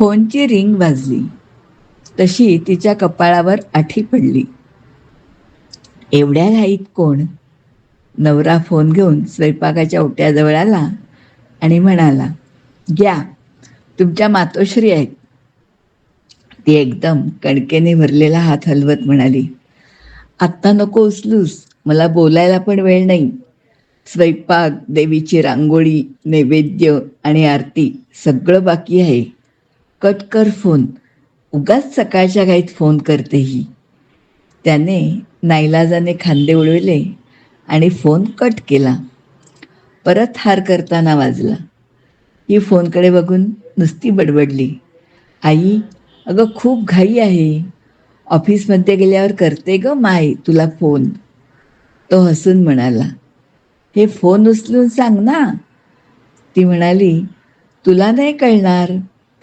फोनची रिंग वाजली. तशी तिच्या कपाळावर आठी पडली. एवढ्या घाईत कोण? नवरा फोन घेऊन स्वयंपाकाच्या ओट्याजवळ आला आणि म्हणाला घ्या तुमच्या मातोश्री आहेत. ती एकदम कणकेने भरलेला हात हलवत म्हणाली आत्ता नको उचलूस मला बोलायला पण वेळ नाही. स्वयंपाक देवीची रांगोळी नैवेद्य आणि आरती सगळं बाकी आहे. कट कर फोन. उगाच सकाळच्या घाईत फोन करते ही. त्याने नाईलाजाने खांदे उडविले आणि फोन कट केला. परत हार करताना वाजला. ही फोनकडे बघून नुसती बडबडली. आई अगं खूप घाई आहे. ऑफिसमध्ये गेल्यावर करते ग माय तुला फोन. तो हसून म्हणाला. हे फोन उचलून सांग ना. ती म्हणाली तुला नाही कळणार.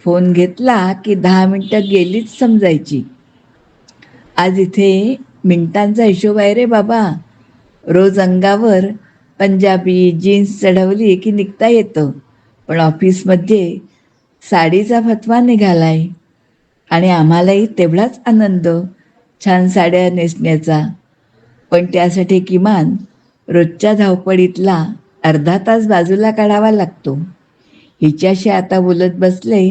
फोन घेतला की दहा मिनटं गेलीच समजायची. आज इथे मिनिटांचा हिशोब आहे रे बाबा. रोज अंगावर पंजाबी जीन्स चढवली की निघता येतं. पण ऑफिसमध्ये साडीचा फतवा निघालाय. आणि आम्हालाही तेवढाच आनंद. छान साड्या नेसण्याचा. पण त्यासाठी किमान रोजच्या धावपळीतला अर्धा तास बाजूला काढावा लागतो. हिच्याशी आता बोलत बसले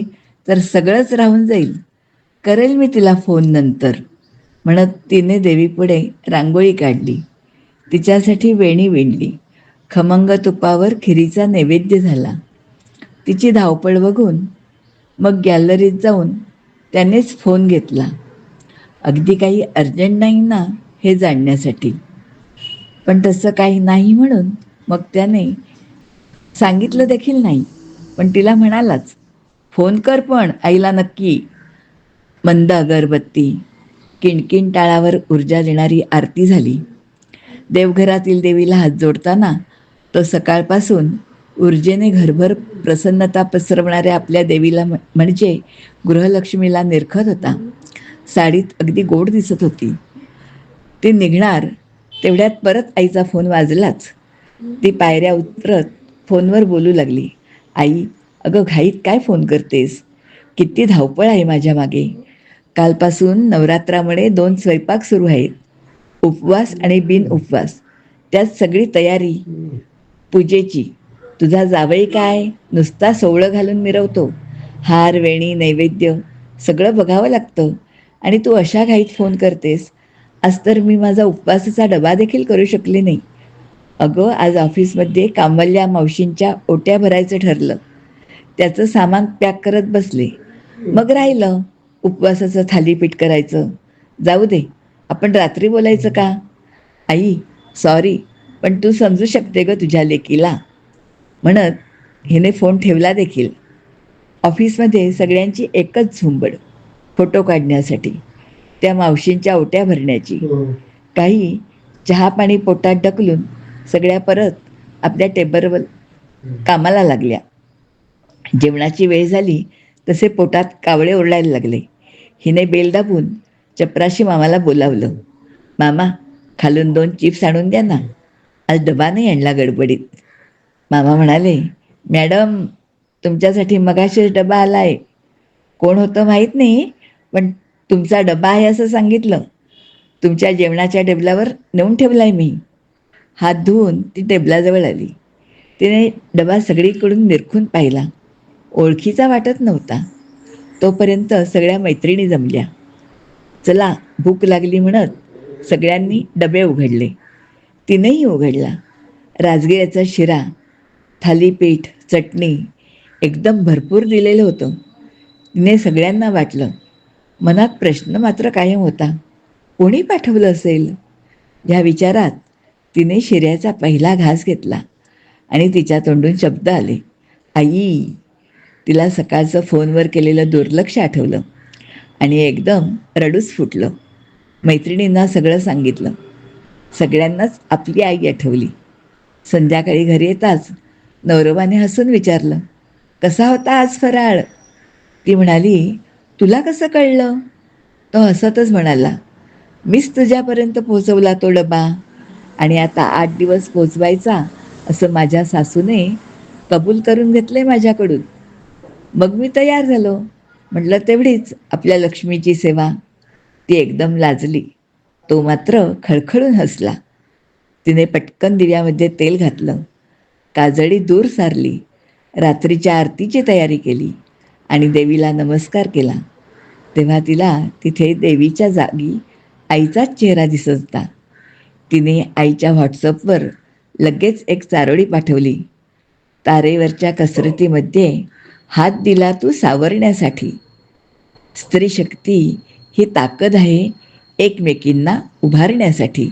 तर सगळंच राहून जाईल. करेल मी तिला फोन नंतर. म्हणत तिने देवीपुढे रांगोळी काढली. तिच्यासाठी वेणी विणली. खमंग तुपावर खिरीचा नैवेद्य झाला. तिची धावपळ बघून मग गॅलरीत जाऊन त्यानेच फोन घेतला. अगदी काही अर्जंट नाही ना हे जाणण्यासाठी. पण तसं काही नाही म्हणून मग त्याने सांगितलं देखील नाही. पण तिला म्हणालाच फोन कर पण आईला नक्की. मंद अगरबत्ती किणकिण टाळावर ऊर्जा देणारी आरती झाली. देवघरातील देवीला हात जोडताना तो सकाळपासून ऊर्जेने घरभर प्रसन्नता पसरवणाऱ्या आपल्या देवीला म्हणजे गृहलक्ष्मीला निरखत होता. साडीत अगदी गोड दिसत होती. ती निघणार तेवढ्यात परत आईचा फोन वाजलाच. ती पायऱ्या उतरत फोनवर बोलू लागली. आई अगं घाईत काय फोन करतेस? किती धावपळ आहे माझ्या मागे. कालपासून नवरात्रामुळे दोन स्वयंपाक सुरू आहेत. उपवास आणि बिन उपवास त्यात सगळी तयारी. पूजेची. तुझा जावई काय? नुसता सोवळं घालून मिरवतो. हार वेणी नैवेद्य सगळं बघावं लागतं. आणि तू अशा घाईत फोन करतेस. आज तर मी माझा उपवासाचा डबा देखील करू शकले नाही. अगं आज ऑफिसमध्ये कामवाल्या मावशींच्या ओट्या भरायचं ठरलं. त्याचं सामान पॅक करत बसले. मग राहिलं उपवासाचं थालीपीठ करायचं. जाऊ दे आपण रात्री बोलायचं का? आई सॉरी पण तू समजू शकते ग तुझ्या लेकीला. म्हणत हिने फोन ठेवला देखील. ऑफिसमध्ये सगळ्यांची एकच झुंबड फोटो काढण्यासाठी त्या मावशींच्या ओट्या भरण्याची. काही चहा पाणी पोटात ढकलून सगळ्या परत आपल्या टेबलवर कामाला लागल्या. जेवणाची वेळ झाली तसे पोटात कावळे ओरडायला लागले. हिने बेल दाबून चपराशी मामाला बोलावलं. मामा खालून दोन चिप्स आणून द्या ना. आज डबा नाही आणला गडबडीत. मामा म्हणाले मॅडम तुमच्यासाठी मगाशीच डबा आला आहे कोण होतं माहीत नाही पण तुमचा डबा आहे असं सांगितलं. तुमच्या जेवणाच्या टेबलावर नेऊन ठेवलाय मी. हात धुवून ती टेबलाजवळ आली. तिने डबा सगळीकडून निरखून पाहिला. ओळखीचा वाटत नव्हता. तोपर्यंत सगळ्या मैत्रिणी जमल्या. चला भूक लागली म्हणत सगळ्यांनी डबे उघडले. तिनेही उघडला. राजगिऱ्याचा शिरा थालीपीठ चटणी एकदम भरपूर दिलेलं होतं. तिने सगळ्यांना वाटलं. मनात प्रश्न मात्र कायम होता. कोणी पाठवलं असेल? या विचारात तिने शिऱ्याचा पहिला घास घेतला आणि तिच्या तोंडून शब्द आले आई. तिला सकाळचं फोनवर केलेलं दुर्लक्ष आठवलं आणि एकदम रडूच फुटलं. मैत्रिणींना सगळं सांगितलं. सगळ्यांनाच आपली आई आठवली. संध्याकाळी घरी येताच नवरवाने हसून विचारलं कसा होता आज फराळ? ती म्हणाली तुला कसं कळलं? तो हसतच म्हणाला मीच तुझ्यापर्यंत पोहोचवला तो डबा. आणि आता आठ दिवस पोचवायचा असं माझ्या सासूने कबूल करून घेतले माझ्याकडून. मग मी तयार झालो. म्हटलं तेवढीच आपल्या लक्ष्मीची सेवा. ती एकदम लाजली. तो मात्र खळखळून हसला. तिने पटकन दिव्यामध्ये तेल घातलं. काजळी दूर सारली. रात्रीच्या आरतीची तयारी केली आणि देवीला नमस्कार केला. तेव्हा तिला तिथे देवीच्या जागी आईचाच चेहरा दिसत होता. तिने आईच्या व्हॉट्सअपवर लगेच एक चारोळी पाठवली. तारेवरच्या कसरतीमध्ये हात दिला तू सावरण्यासाठी. स्त्री शक्ती ही ताकद आहे एकमेकींना उभारण्यासाठी.